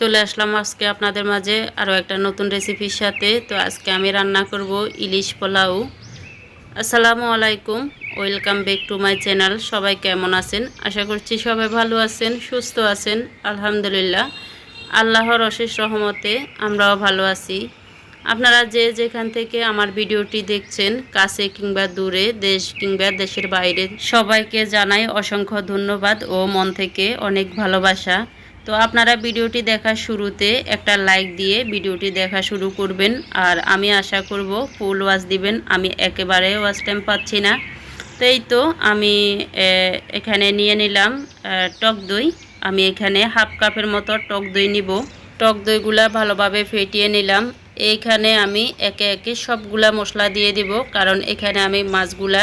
চলে আসলাম আজকে আপনাদের মাঝে আরও একটা নতুন রেসিপির সাথে। তো আজকে আমি রান্না করব ইলিশ পোলাও। আসসালামু আলাইকুম, welcome back to my channel. সবাই কেমন আছেন? আশা করছি সবাই ভালো আছেন, সুস্থ আছেন, আলহামদুলিল্লাহ। আল্লাহর অশেষ রহমতে আমরাও ভালো আছি। আপনারা যে যেখান থেকে আমার ভিডিওটি দেখছেন, কাছে কিংবা দূরে, দেশ কিংবা দেশের বাইরে, সবাইকে জানাই অসংখ্য ধন্যবাদ ও মন থেকে অনেক ভালোবাসা। তো আপনারা ভিডিওটি দেখার শুরুতে একটা লাইক দিয়ে ভিডিওটি দেখা শুরু করবেন। আর আমি আশা করব ফুল ওয়াচ দিবেন। আমি একেবারে ওয়াচ টাইম পাচ্ছি না। তো এই তো আমি এখানে নিয়ে নিলাম টক দই। আমি এখানে হাফ কাপের মতো টক দই নিব। টক দইগুলা ভালোভাবে ফেটিয়ে নিলাম। এইখানে আমি একে একে সবগুলা মশলা দিয়ে দিব, কারণ এখানে আমি মাছগুলা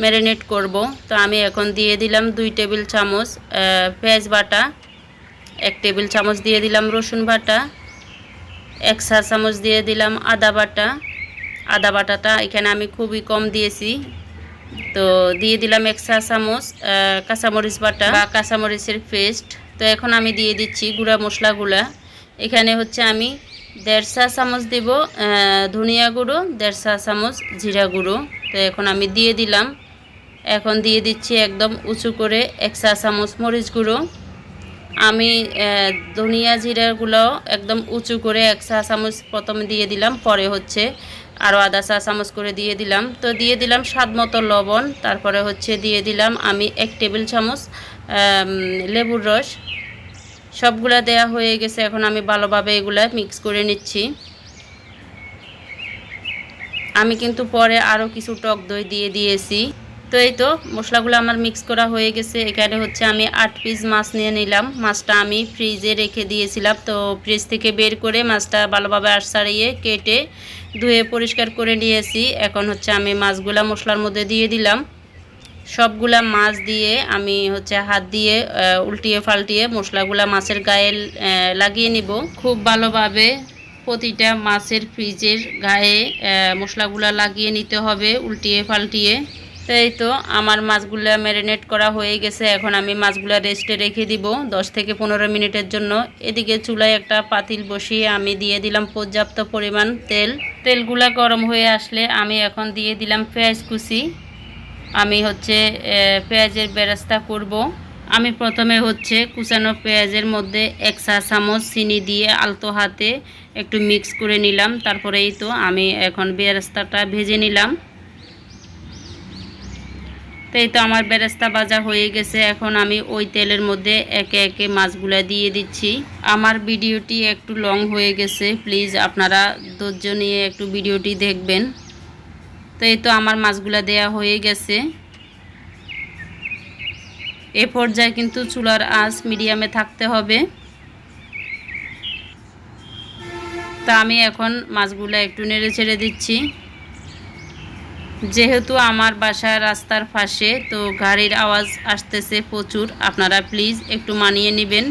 ম্যারিনেট করব। তো আমি এখন দিয়ে দিলাম দুই টেবিল চামচ পেঁয়াজ বাটা। এক টেবিল চামচ দিয়ে দিলাম রসুন বাটা, এক চা চামচ দিয়ে দিলাম আদা বাটা। আদা বাটাটা এখানে আমি খুবই কম দিয়েছি। তো দিয়ে দিলাম এক চা চামচ কাঁচামরিচ বাটা বা কাঁচামরিচের পেস্ট। তো এখন আমি দিয়ে দিচ্ছি গুঁড়া মশলাগুলা। এখানে হচ্ছে আমি দেড় চা চামচ দিব ধনিয়া গুঁড়ো, দেড় চা চামচ জিরা গুঁড়ো। তো এখন আমি দিয়ে দিলাম। এখন দিয়ে দিচ্ছি একদম উঁচু করে এক চা চামচ মরিচ গুঁড়ো। আমি ধনিয়া জিরাগুলো একদম উঁচু করে এক চা চামচ প্রথমে দিয়ে দিলাম, পরে হচ্ছে আরও আধা চা চামচ করে দিয়ে দিলাম। তো দিয়ে দিলাম স্বাদ মতো লবণ, তারপরে হচ্ছে দিয়ে দিলাম আমি এক টেবিল চামচ লেবুর রস। সবগুলা দেয়া হয়ে গেছে, এখন আমি ভালোভাবে এগুলা মিক্স করে নিচ্ছি। আমি কিন্তু পরে আরও কিছু টক দই দিয়ে দিয়েছি। তো এই তো মশলাগুলো আমার মিক্স করা হয়ে গেছে। এখানে হচ্ছে আমি আট পিস মাছ নিয়ে নিলাম। মাছটা আমি ফ্রিজে রেখে দিয়েছিলাম। তো ফ্রিজ থেকে বের করে মাছটা ভালোভাবে আশ ছাড়িয়ে কেটে ধুয়ে পরিষ্কার করে নিয়েছি। এখন হচ্ছে আমি মাছগুলা মশলার মধ্যে দিয়ে দিলাম। সবগুলা মাছ দিয়ে আমি হচ্ছে হাত দিয়ে উল্টিয়ে ফাল্টিয়ে মশলাগুলা মাছের গায়ে লাগিয়ে নিব। খুব ভালোভাবে প্রতিটা মাছের ফ্রিজের গায়ে মশলাগুলা লাগিয়ে নিতে হবে, উল্টিয়ে ফাল্টিয়ে। তো এই তো, আমার মাছগুলা ম্যারিনেট করা হয়ে গেছে। এখন আমি মাছগুলা রেস্টে রেখে দিব দশ থেকে পনেরো মিনিটের জন্য। এদিকে চুলায় একটা পাতিল বসিয়ে আমি দিয়ে দিলাম পর্যাপ্ত পরিমাণ তেল। তেলগুলা গরম হয়ে আসলে আমি এখন দিয়ে দিলাম পেঁয়াজ কুচি। আমি হচ্ছে পেঁয়াজের বেরেস্তা করব। আমি প্রথমে হচ্ছে কুচানো পেঁয়াজের মধ্যে এক চা চামচ চিনি দিয়ে আলতো হাতে একটু মিক্স করে নিলাম। তারপরেই তো আমি এখন বেরেস্তাটা ভেজে নিলাম। তো এই তো আমার বেরেস্তা ভাজা হয়ে গেছে। এখন আমি ওই তেলের মধ্যে একে একে মাছগুলা দিয়ে দিচ্ছি। আমার ভিডিওটি একটু লং হয়ে গেছে। প্লিজ আপনারা ধৈর্য নিয়ে একটু ভিডিওটি দেখবেন। তো এই তো আমার মাছগুলো দেয়া হয়ে গেছে। এ পর্যায়ে কিন্তু চুলার আঁচ মিডিয়ামে থাকতে হবে। তা আমি এখন মাছগুলো একটু নেড়ে ছেড়ে দিচ্ছি। যেহেতু আমার বাসা রাস্তার পাশে, তো গাড়ির আওয়াজ আসতেছে প্রচুর। আপনারা প্লিজ একটু মানিয়ে নেবেন।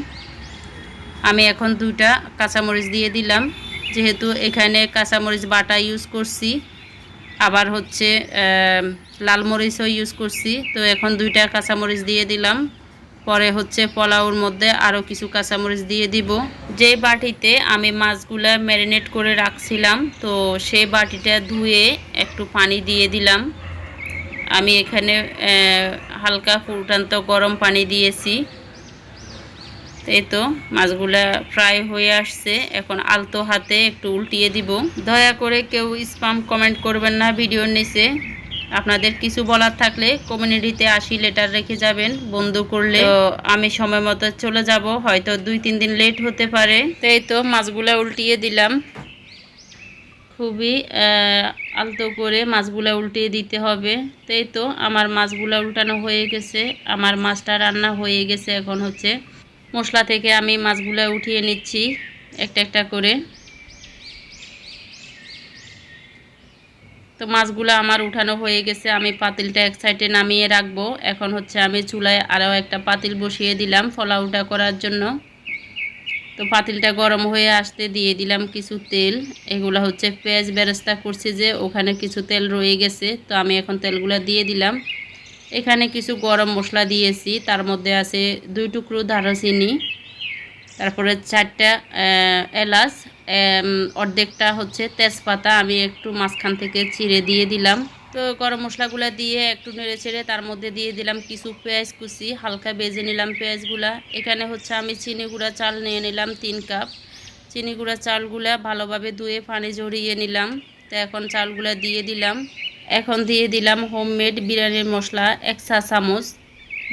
আমি এখন দুইটা কাঁচামরিচ দিয়ে দিলাম। যেহেতু এখানে কাঁচামরিচ বাটা ইউজ করছি, আবার হচ্ছে লাল মরিচও ইউজ করছি, তো এখন দুইটা কাঁচামরিচ দিয়ে দিলাম। পরে হচ্ছে পোলাওর মধ্যে আরও কিছু কাঁচামরিচ দিয়ে দিব। যে বাটিতে আমি মাছগুলা ম্যারিনেট করে রাখছিলাম, তো সেই বাটিটা ধুয়ে একটু পানি দিয়ে দিলাম। আমি এখানে হালকা ফুটান্ত গরম পানি দিয়েছি। এই তো মাছগুলা ফ্রাই হয়ে আসছে। এখন আলতো হাতে একটু উল্টিয়ে দিব। দয়া করে কেউ স্পাম কমেন্ট করবেন না ভিডিওর নিচে। আপনাদের কিছু বলার থাকলে কমিউনিটিতে আসি লেটার রেখে যাবেন বন্ধু করলে। আমি সময় মতো চলে যাব হয়তো দুই তিন দিন লেট হতে পারে। তো এই তো মাছগুলা উল্টিয়ে দিলাম। খুবই আলতো করে মাছগুলা উল্টিয়ে দিতে হবে। তো এই তো আমার মাছগুলা উল্টানো হয়ে গেছে। আমার মাছটা রান্না হয়ে গেছে এখন হচ্ছে। মশলা থেকে আমি মাছগুলা উঠিয়ে নিচ্ছি একটা একটা করে। তো মাছগুলো আমার উঠানো হয়ে গেছে, আমি পাতিলটা এক সাইডে নামিয়ে রাখব। এখন হচ্ছে আমি চুলায় আরও একটা পাতিল বসিয়ে দিলাম ফলাউটা করার জন্য। তো পাতিলটা গরম হয়ে আসতে দিয়ে দিলাম কিছু তেল। এগুলো হচ্ছে পেঁয়াজ বেরেস্তা করছি যে, ওখানে কিছু তেল রয়ে গেছে, তো আমি এখন তেলগুলো দিয়ে দিলাম। এখানে কিছু গরম মশলা দিয়েছি, তার মধ্যে আছে দুই টুকরো দারচিনি, তারপরে চারটা এলাচ অর্ধেকটা হচ্ছে তেজপাতা, আমি একটু মাঝখান থেকে চিড়ে দিয়ে দিলাম। তো গরম মশলাগুলো দিয়ে একটু নেড়ে চেড়ে তার মধ্যে দিয়ে দিলাম কিছু পেঁয়াজ কুচি, হালকা বেজে নিলাম পেঁয়াজগুলা। এখানে হচ্ছে আমি চিনি গুঁড়া চাল নিয়ে নিলাম তিন কাপ। চিনি গুঁড়া চালগুলা ভালোভাবে ধুয়ে পানি ঝরিয়ে নিলাম। তো এখন চালগুলা দিয়ে দিলাম। এখন দিয়ে দিলাম হোমমেড বিরিয়ানির মশলা এক চা চামচ।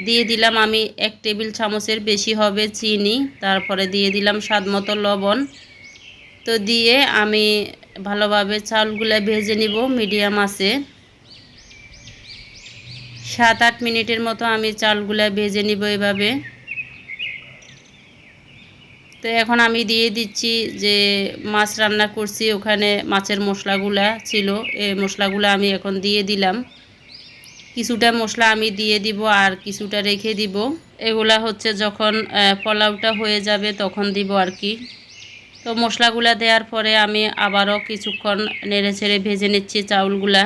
দিয়ে দিলাম আমি এক টেবিল চামচের বেশি হবে চিনি। তারপরে দিয়ে দিলাম স্বাদ মতো লবণ। তো দিয়ে আমি ভালোভাবে চালগুলা ভেজে নিব মিডিয়াম আছে। সাত আট মিনিটের মতো আমি চালগুলা ভেজে নিব এভাবে। তো এখন আমি দিয়ে দিচ্ছি যে মাছ রান্না করছি, ওখানে মাছের মশলাগুলা ছিল এই মশলাগুলো আমি এখন দিয়ে দিলাম। কিছুটা মশলা আমি দিয়ে দিব আর কিছুটা রেখে দিব। এগুলা হচ্ছে যখন পোলাওটা হয়ে যাবে তখন দিব আর কি। তো মশলাগুলা দেওয়ার পরে আমি আবারও কিছুক্ষণ নেড়ে ছেড়ে ভেজে নিচ্ছি চাউলগুলা।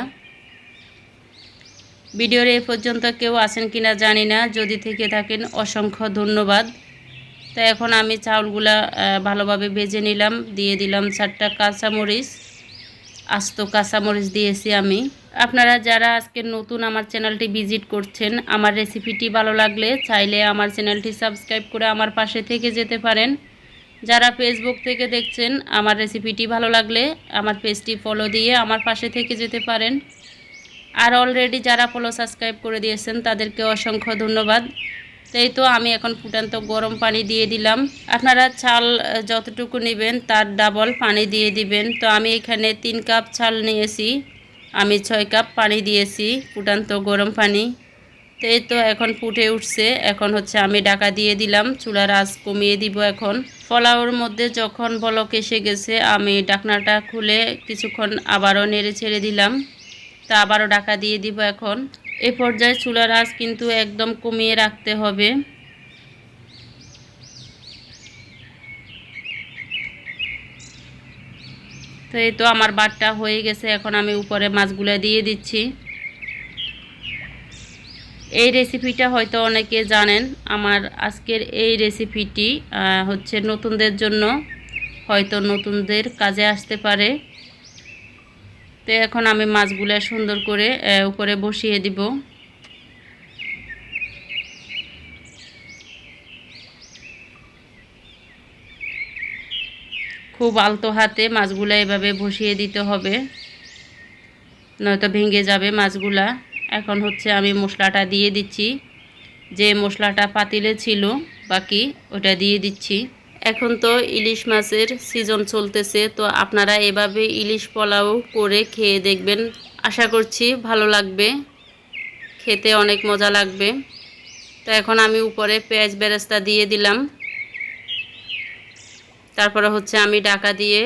ভিডিওর এই পর্যন্ত কেউ আছেন কিনা জানি না, যদি থেকে থাকেন অসংখ্য ধন্যবাদ। তো এখন আমি চাউলগুলা ভালোভাবে ভেজে নিলাম, দিয়ে দিলাম চারটা কাঁচামরিচ, আস্ত কাঁচামরিচ দিয়েছি আমি। আপনারা যারা আজকে নতুন আমার চ্যানেলটি ভিজিট করছেন, আমার রেসিপিটি ভালো লাগলে চাইলে আমার চ্যানেলটি সাবস্ক্রাইব করে আমার পাশে থেকে যেতে পারেন। যারা ফেসবুক থেকে দেখছেন, আমার রেসিপিটি ভালো লাগলে আমার পেজটি ফলো দিয়ে আমার পাশে থেকে যেতে পারেন। আর অলরেডি যারা ফলো সাবস্ক্রাইব করে দিয়েছেন, তাদেরকে অসংখ্য ধন্যবাদ। তাই তো আমি এখন ফুটান্ত গরম পানি দিয়ে দিলাম। আপনারা চাল যতটুকু নেবেন, তার ডাবল পানি দিয়ে দিবেন। তো আমি এখানে তিন কাপ চাল নিয়েছি, আমি ছয় কাপ পানি দিয়েছি ফুটান্ত গরম পানি। তো এই তো এখন ফুটে উঠছে। এখন হচ্ছে আমি ডাকা দিয়ে দিলাম, চুলার আঁচ কমিয়ে দিব এখন। ফলাওর মধ্যে যখন বলক এসে গেছে, আমি ডাকনাটা খুলে কিছুক্ষণ আবারও নেড়ে ছেড়ে দিলাম। তা আবারও ডাকা দিয়ে দিব এখন। এ পর্যায়ে চুলার আঁচ কিন্তু একদম কমিয়ে রাখতে হবে। তো এই তো আমার বাটটা হয়ে গেছে, এখন আমি উপরে মাছগুলো দিয়ে দিচ্ছি। এই রেসিপিটা হয়তো অনেকে জানেন। আমার আজকের এই রেসিপিটি হচ্ছে নতুনদের জন্য, হয়তো নতুনদের কাজে আসতে পারে। তো এখন আমি মাছগুলো সুন্দর করে উপরে বসিয়ে দিব। খুব আলতো হাতে মাছগুলো এভাবে বসিয়ে দিতে হবে, নয়তো ভেঙে যাবে মাছগুলা। এখন হচ্ছে আমি মশলাটা দিয়ে দিচ্ছি। যে মশলাটা পাতিলে ছিল বাকি, ওটা দিয়ে দিচ্ছি। এখন তো ইলিশ মাছের সিজন চলতেছে, তো আপনারা এভাবে ইলিশ পোলাও করে খেয়ে দেখবেন। আশা করছি ভালো লাগবে, খেতে অনেক মজা লাগবে। তো এখন আমি উপরে পেঁয়াজ বেরেস্তা দিয়ে দিলাম। তারপরে হচ্ছে আমি ডাকা দিয়ে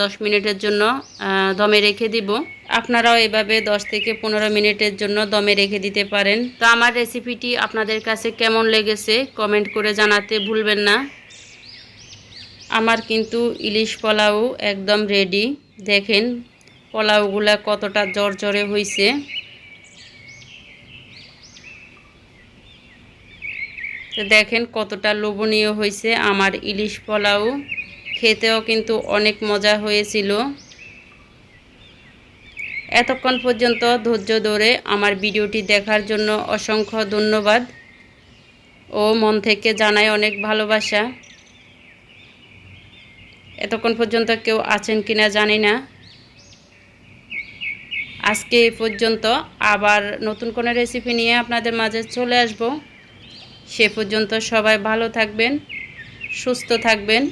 দশ মিনিটের জন্য দমে রেখে দিব। আপনারাও এভাবে দশ থেকে পনেরো মিনিটের জন্য দমে রেখে দিতে পারেন। তো আমার রেসিপিটি আপনাদের কাছে কেমন লেগেছে কমেন্ট করে জানাতে ভুলবেন না। আমার কিন্তু ইলিশ পোলাও একদম রেডি দেখেন পোলাওগুলা কতটা জর্জরে হয়েছে তো দেখেন কতটা লোভনীয় হয়েছে আমার ইলিশ পোলাও। খেতেও কিন্তু অনেক মজা হয়েছিল। এতক্ষণ পর্যন্ত ধৈর্য ধরে আমার ভিডিওটি দেখার জন্য অসংখ্য ধন্যবাদ ও মন থেকে জানাই অনেক ভালোবাসা। এতক্ষণ পর্যন্ত কেউ আছেন কিনা জানি না। আজকে এই পর্যন্ত আবার নতুন কোনো রেসিপি নিয়ে আপনাদের মাঝে চলে আসব। সে পর্যন্ত সবাই ভালো থাকবেন, সুস্থ থাকবেন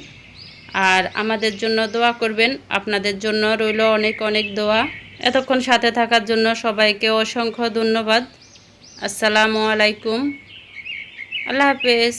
আর আমাদের জন্য দোয়া করবেন। আপনাদের জন্য রইল অনেক অনেক দোয়া। এতক্ষণ সাথে থাকার জন্য সবাইকে অসংখ্য ধন্যবাদ। আসসালামু আলাইকুম। আল্লাহ হাফেজ।